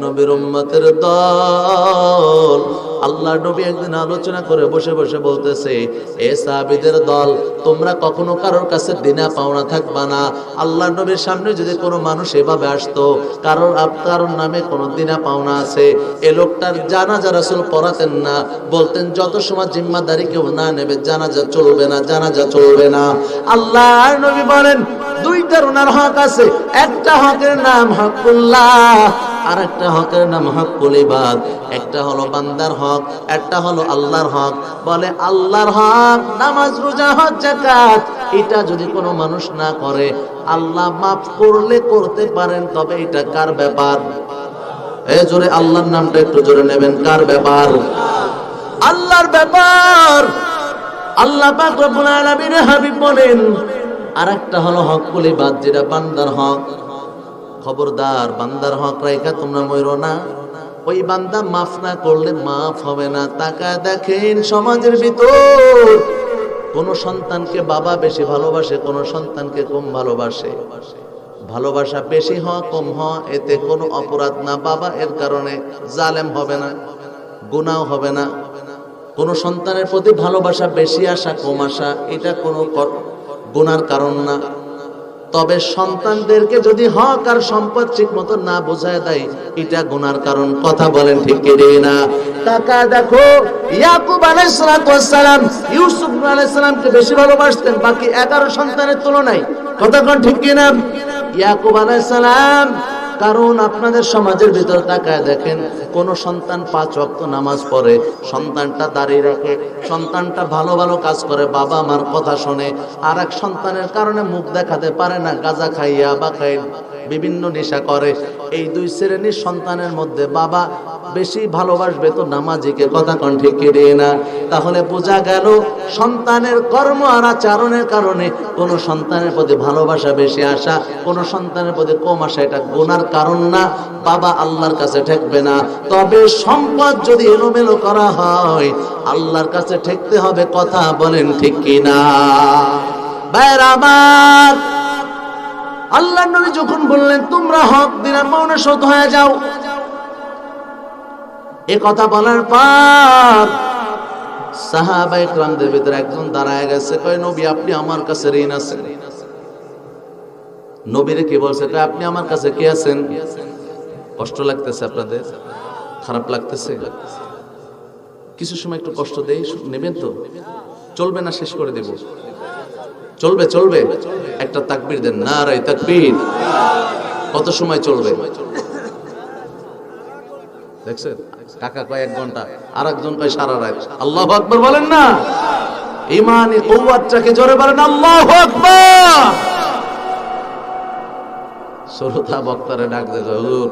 নবীর উম্মতের দল। আল্লাহ নবী একদিন আলোচনা করে বসে বসে বলতেছে, এ সাহাবীদের দল, তোমরা কখনো কারোর কাছে দিনা পাওনা থাকবা না। আল্লাহ নবীর সামনে যদি কোনো মানুষ এভাবে আসতো, কারোর আপ- কারোর নামে কোনো দিনা পাওনা আছে। এ লোকটার জানাজা রাসূল পড়াতেন না, বলতেন, যত সময় জিম্মাদারি কেউ না নেবে, জানাজা চলবে না, জানাজা চলবে না। আল্লাহ নবী বলেন দুইটার ওনার হক আছে, একটা হকের নাম হকুল্লাহ। আর একটা হকের নাম হকুল ইবাদ একটা হলো বান্দার হক, একটা হলো আল্লাহর হক। বলে আল্লাহর হক, নামাজ, রোজা, হজ, যাকাত। এটা যদি কোনো মানুষ না করে, আল্লাহ মাফ করলে করতে পারেন, তবে এটা কার ব্যাপার? এ জোরে আল্লাহর নামটা একটু জোরে নেবেন, কার ব্যাপার? আল্লাহর ব্যাপার। আল্লাহ পাক রব্বুল আলামিন হাবিব বলেন আর একটা হলো হকুল ইবাদ যেটা বান্দার হক। খবরদার, বান্দার হক রাইখা তোমরা ময়ূর না। ওই বান্দা মাফ না করলে মাফ হবে না। তাকায় দেখেন সমাজের ভিতর, কোন সন্তানকে বাবা বেশি ভালোবাসে, কোন সন্তানকে কম ভালোবাসে। ভালোবাসা বেশি হওয়া, কম হওয়া, এতে কোনো অপরাধ না। বাবা এর কারণে জালেম হবে না গুনাও হবে না। কোন সন্তানের প্রতি ভালোবাসা বেশি আসা, কম আসা, এটা কোনো গুনার কারণ না। তবে সন্তানদেরকে যদি হক আর সম্পদ ঠিক মতো না বোঝায় দেয়, এটা গুনার কারণ। কথা বলেন ঠিক কেড়ে না? টাকা দেখো, ইয়াকুব আলাইসালাম ইউসুফ আলাইসালামকে বেশি ভালোবাসতেন, বাকি এগারো সন্তানের তুলনায়। কথা কোন ঠিক কিনা ইয়াকুব আলাইসালাম কারণ আপনাদের সমাজের ভিতর তাকায় দেখেন, কোন সন্তান পাঁচ ওয়াক্ত নামাজ পড়ে, সন্তানটা দাঁড়িয়ে রাখে, সন্তানটা ভালো ভালো কাজ করে, বাবা মার কথা শোনে আর এক সন্তানের কারণে মুখ দেখাতে পারে না, গাঁজা খাইয়া বা খাই বিভিন্ন নেশা করে। এই দুই শ্রেণির সন্তানের মধ্যে বাবা বেশি ভালোবাসবে তো নামাজিকে, কথা কণ্ঠে কেড়ে না? তাহলে বোঝা গেল সন্তানের কর্ম আর আচরণের কারণে কোন সন্তানের প্রতি ভালোবাসা, বেশি আসা কোন সন্তানের প্রতি কম আসা এটা গোনার কারণ না, বাবা আল্লাহর কাছে ঠেকবে না। তবে সম্পদ যদি এলোমেলো করা হয়, আল্লাহর কাছে ঠেকতে হবে কথা বলেন ঠিক কিনা? বাইর আমার আল্লাহ নবী যখন বললেন, তোমরা হক দিনের পাওনা শোধ হয়ে যাও। এ কথা বলার পর সাহাবা ইকরামদের ভিতরে একজন দাঁড়ায় গেছে, কয়, নবী, আপনি আমার কাছে ঋণ আছেন। নবীরে কে বলছে কয় আপনি আমার কাছে কে আছেন? কষ্ট লাগতেছে আপনাদের? খারাপ লাগতেছে? কিছু সময় একটু কষ্ট দেই, নেবেন তো? চলবে না, শেষ করে দেব। চলবে চলবে। একটা তাকবীর দেন না রাই তাকবীর। কত সময় চলবে? দেখছেন? কাকা কয় এক ঘণ্টা আর একজন কয় সারা রাত। আল্লাহ আকবর বলেন না? ইমানি কৌয়াতটাকে জোরে বলেন, আল্লাহ আকবর! শ্রোতা বক্তারে ডাক দেয় হুজুর,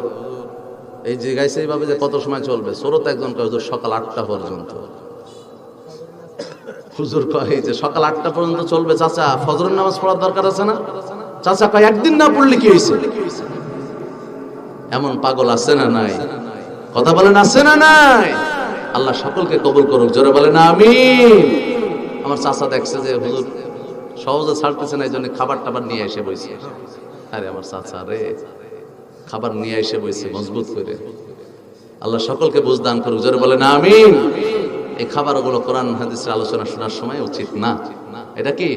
এই গাইছে এইভাবে যে কত সময় চলবে? শ্রোতা একজন কয়, হুজুর, সকাল আটটা পর্যন্ত। হুজুর কয় যে সকাল আটটা পর্যন্ত চলবে, চাচা, ফজরের নামাজ পড়ার দরকার আছে না? চাচা কয়, একদিন না পড়লে কি হয়েছে এমন পাগল আছে না নাই? কথা বলেন, আছে না নাই? আল্লাহ সকলকে কবুল করুক, জোরে বলেন আমি আমার চাচা দেখছে যে, হুজুর, সহজে ছাড়তেছে না এই জন্য খাবার টাবার নিয়ে এসে বইছে। আরে আমার চাচা রে, খাবার নিয়ে এসে বইছে, মজবুত করে। আল্লাহ সকলকে বুঝদান করুক, জোরে বলেন, আমিন। এই খাবারগুলো কোরআন হাদিসের আলোচনা শোনার সময় উচিত না। এটা কি?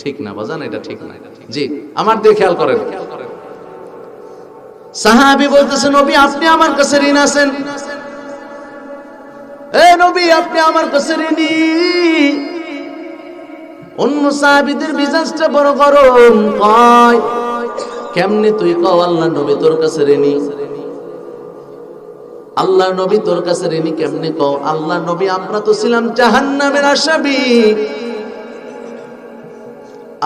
ঠিক না, বাজান, এটা ঠিক না। জি, আমার দিয়ে খেয়াল করেন। সাহাবি বলতেছে, নবী, আপনি আমার কাছে ঋণ আছেন। এ নবী, আপনি আমার কাছে ঋণী। অন্য সাহাবিদের মিজাজটা বড় গরম, কয় কেমনে তুই কও, আল্লাহ নবী তোর কাছে ঋণী? আল্লাহ নবী তোর কাছে ঋণী কেমনে কও? আল্লাহ নবী, আমরা তো ছিলাম জাহান্নামের আসামি।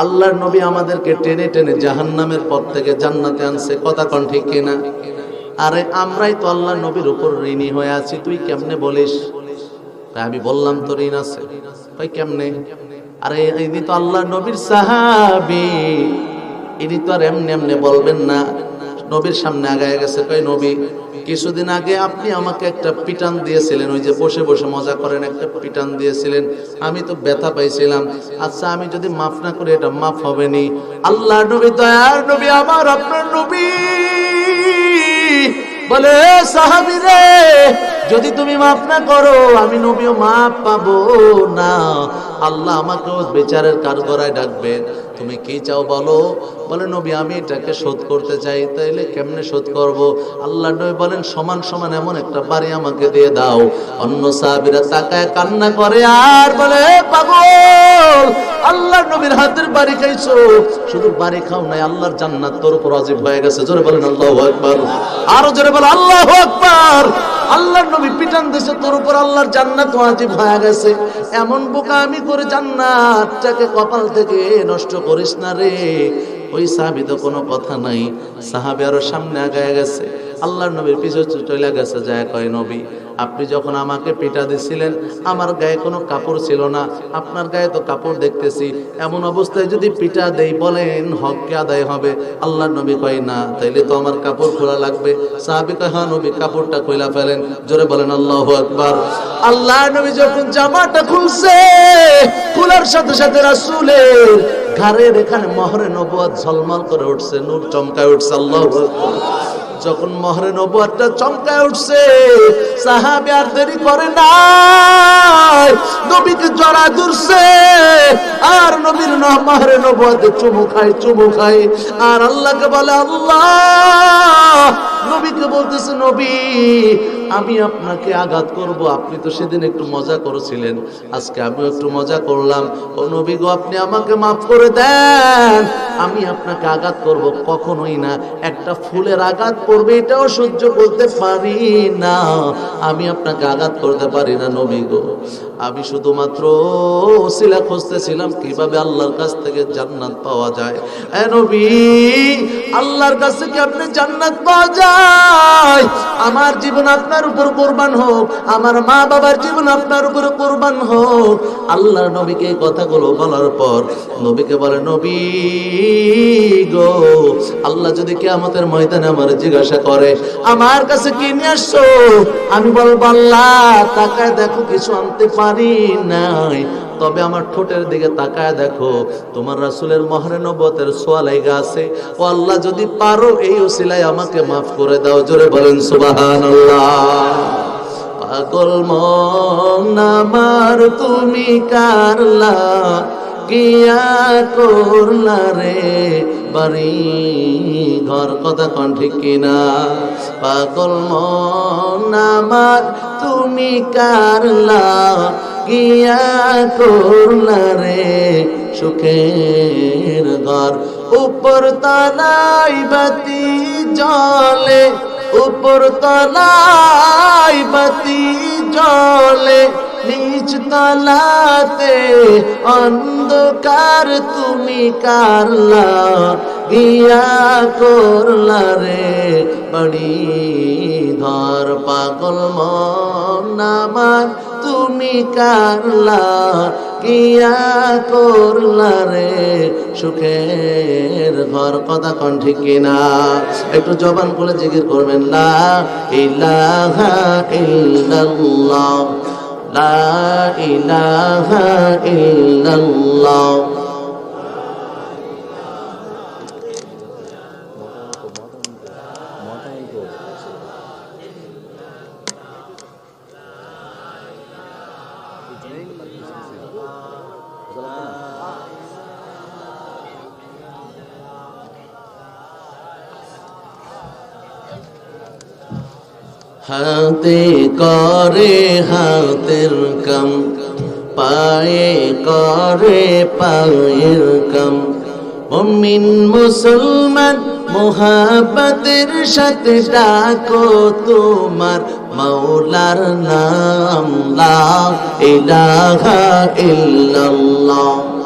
আল্লাহর নবী আমাদেরকে টেনে টেনে জাহান্নামের পথ থেকে জান্নাতে আনছে, কথা কন ঠিক কিনা? আরে, আমরাই তো আল্লাহ নবীর উপর ঋণী হয়ে আছি, তুই কেমনে বলিস? আমি বললাম তো ঋণ আছে। ভাই কেমনে? আরে ইনি তো আল্লাহ নবীর সাহাবি। ইনি তো আর এমনি এমনি বলবেন না। নবীর সামনে আগায় গেছে কই নবী, কিছুদিন আগে আপনি আমাকে একটা পিটান দিয়েছিলেন, ওই যে বসে বসে মজা করেন একটা পিটান দিয়েছিলেন, আমি তো ব্যথা পাইছিলাম। আচ্ছা আমি যদি মাফ না করি, এটা মাফ হবে নি আল্লাহ নবী, দয়ার নবী, আমার আপনার নবী। বলে সাহাবি রে, যদি তুমি মাফ না করো, আমি নবীও মাফ পাবো না। আল্লাহ আমাকেও বিচারের কারগড়ায় ডাকবেন। তুমি কি চাও বলো? বলে, নবী, আমি এটাকে শোধ করতে চাই, তাইলে কেমনে শোধ করব? আল্লাহ নবী বলেন, সমান সমান এমন একটা বাড়ি আমাকে দিয়ে দাও। অন্য সাহাবিরা তাকায় কান্না করে আর বলে, পাগল নবীর হাতের বাড়ি খাইছো? শুধু বাড়ি খাও নাই, আল্লাহর জান্নাত তোর উপর আজিব হয়ে গেছে। জোরে বলেন, আল্লাহু আকবার। আরও জোরে বলে আল্লাহু আকবার। আল্লাহর নবী পিটান দেশে তোর উপর আল্লাহর জান্নাত ওয়াজিব হয়ে গেছে। এমন বোকা আমি করে জান্নাতটাকে কপাল থেকে নষ্ট করিস না রে। ওই সাহাবি তো কোনো কথা নাই। সাহাবি আরও সামনে আগায় গেছে। আল্লাহর নবীর পিছু চলে গেছে, যায় কয়, নবী, আপনি যখন আমাকে পিটা দিছিলেন, আমার গায়ে কোনো কাপড় ছিল না। আপনার গায়ে তো কাপড় দেখতেছি। এমন অবস্থায় যদি পিটা দেই, বলেন হককে আদায় হবে? আল্লাহর নবী কয়, না, তাইলে তো আমার কাপড় খোলা লাগবে। সাহাবি কয় হ্যাঁ নবী, কাপড়টা খোলা ফেলেন। জোরে বলেন, আল্লাহ আকবার। আল্লাহ নবী যখন জামাটা খুলছে, খোলার সাথে সাথে রাসূলের ঘাড়ের এখানে মহরে নবুয়াত ঝলমল করে উঠছে, নূর চমকায় উঠছে, আল্লাহ যখন মহরে নবুয়াতটা চমকায় উঠছে, সাহাবে আর দেরি করে নাই। নবীকে জড়া ধরছে, আর নবীর মহরে নবুয়াতে চুমু খায় চুমু খায়। আর আল্লাহকে বলে, আল্লাহ, নবীকে বলতেছে, নবী আমি আপনাকে আঘাত করব। আপনি তো সেদিন একটু মজা করেছিলেন। আজকে আমিও একটু মজা করলাম। ও নবী গো, আপনি আমাকে মাফ করে দেন। আমি আপনাকে আঘাত করব কখনোই না। একটা ফুলের আঘাত পড়বে, এটাও সহ্য করতে পারি না। আমি আপনাকে আঘাত করতে পারি না নবী গো। আমি শুধুমাত্র ওসিলা খুঁজতেছিলাম কীভাবে আল্লাহর কাছ থেকে জান্নাত পাওয়া যায়। এ নবী, আল্লাহর কাছ থেকে আপনি জান্নাত পাওয়া যায়? আমার জীবন আপনার উপর কোরবান হোক, আমার মা বাবার জীবন আপনার উপর কোরবান হোক। আল্লাহর নবীকে কথাগুলো বলার পর নবীকে বলে, নবী গো, আল্লাহ যদি কেয়ামতের ময়দানে আমার জিজ্ঞাসা করে, আমার কাছে কি নিয়ে আসছো? আমি বলব, আল্লাহ, তাকায় দেখো, কিছু আনতে পারি নাই। তবে আমার ঠোঁটের দিকে তাকায় দেখো, তোমার রাসুলের মহারে নবতের সোয়ালাইগা আছে। ও আল্লাহ, যদি পারো এই ওসিলায় আমাকে মাফ করে দাও, জোরে বলেন সুবাহান পাগল মন আমার, তুমি কারলা, গিয়া করলা রে, বাড়ি ঘর, কথা কন ঠিক কিনা? পাগল মন আমার, তুমি কারলা গিয়া করলা রে সুখের ঘর উপর তলাই বাতি জলে উপর তলাই বাতি জলে নিচ তলাতে অন্ধকার তুমি কারলা গিয়া করলা রে বড়ি ধর। পাগল মন আমার তুমি কারলা কিয়া করলা রে? সুখের ঘর, কথা কন ঠিক কিনা? একটু জবান করে জিকির করবেন, লা ইলাহা ইল্লাল্লাহ, লা ইলাহা ইল্লাল্লাহ। হাতে করে হাতের কাম পায়ে করে পায়ের কাম। মমিন মুসলমান محبت ارشاد ڈاکو تمہار مولار نام لا الہ الا اللہ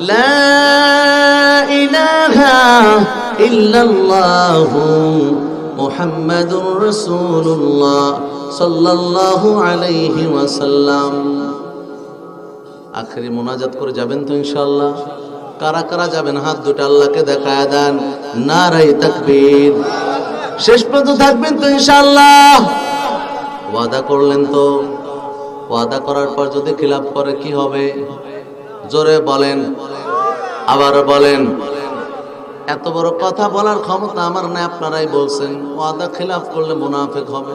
لا الہ الا اللہ محمد رسول اللہ صلی اللہ علیہ وسلم আখেরি মোনাজাত করে যাবেন তো ইনশাল্লাহ কারা কারা যাবেন? হাত দুটা আল্লাহকে দেখায় দেন। নারাই তাকবীর। শেষ পর্যন্ত থাকবেন তো ইনশাল্লাহ ওয়াদা করলেন তো। ওয়াদা করার পর যদি খিলাফ করে কি হবে? জোরে বলেন। আবার বলেন। এত বড় কথা বলার ক্ষমতা আমার না আপনারাই বলছেন। ওয়াদা খিলাফ করলে মুনাফেক হবে।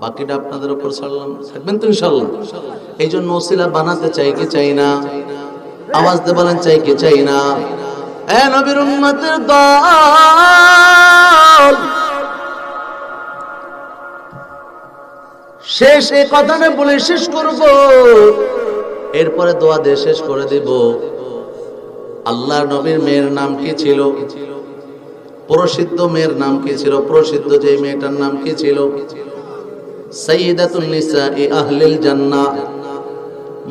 বাকিটা আপনাদের উপর ছাড়লাম। থাকবেন তো ইনশাল্লাহ এই জন্য ওসিলা বানাতে চাই কি চাই না? আওয়াজ দিয়ে বলেন, চাই কি চাই না? এ নবীর উম্মতের দল। শেষ এই কথাটা বলে শেষ করব। এরপরে দোয়া দিয়ে শেষ করে দিব। আল্লাহ নবীর মেয়ের নাম কি ছিল? প্রসিদ্ধ মেয়ের নাম কি ছিল? প্রসিদ্ধ যে মেয়েটার নাম কি ছিল?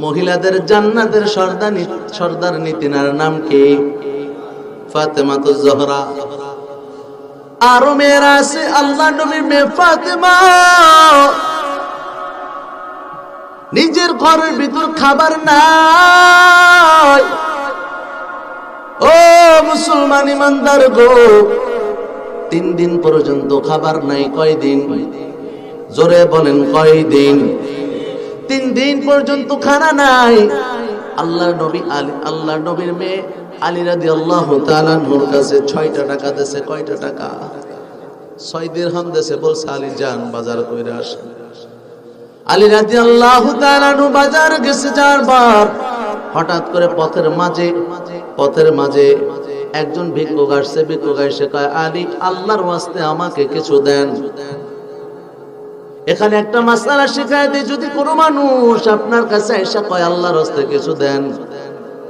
মহিলাদের জান্নাতের সর্দানি সর্দার নীতিনার নাম কি? ফাতেমাতুজ জহরা। আরও মেয়েরা আছে আল্লাহ নবীর মেয়ে ফাতেমা। নিজের ঘরের ভিতর খাবার নাই। ও মুসলমান ইমানদার গো, তিন দিন পর্যন্ত খাবার নাই, কয়দিন? জোরে বলেন, কয়দিন? তিন দিন পর্যন্ত খানা নাই। আল্লাহ নবী আলী আল্লাহ নবীর মেয়ে আলী রাদি আল্লাহ তালানহুর কাছে ছয়টা টাকা দেছে কয়টা টাকা? ছয় দিরহাম দেছে বলছে আলী যান বাজার কইরা আসেন আলী রাজি আল্লাহ বাজার গেছে চারবার। হঠাৎ করে পথের মাঝে পথের মাঝে একজন ভিক্ষুক আসছে, ভিক্ষুক এসে কয়, আলী, আল্লাহর ওয়াস্তে আমাকে কিছু দেন। এখানে একটা মাসালা দেয় যদি কোনো মানুষ আপনার কাছে এসে কয়, আল্লাহর ওয়াস্তে কিছু দেন।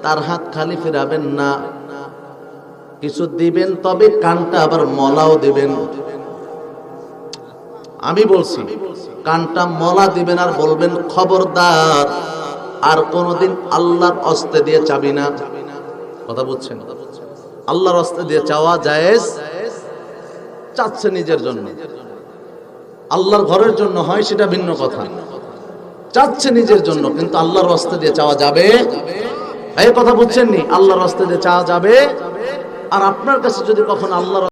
তার হাত খালি ফিরাবেন না। কিছু দিবেন, তবে কানটা আবার মলাও দিবেন। আমি বলছি, কানটা মলা দিবেন আর বলবেন, খবরদার, আর কোনোদিন আল্লাহর অস্তে দিয়ে চাবি না। কথা বুঝছেন? আল্লাহর অস্তে দিয়ে চাওয়া জায়েজ, চাচ্ছে নিজের জন্য। আল্লাহর ঘরের জন্য হয় সেটা ভিন্ন কথা। চাচ্ছে নিজের জন্য, কিন্তু আল্লাহর রাস্তে দিয়ে চাওয়া যাবে? এই কথা বুঝছেন নি আল্লাহর রাস্তে দিয়ে চাওয়া যাবে? আর আপনার কাছে যদি কখন আল্লাহর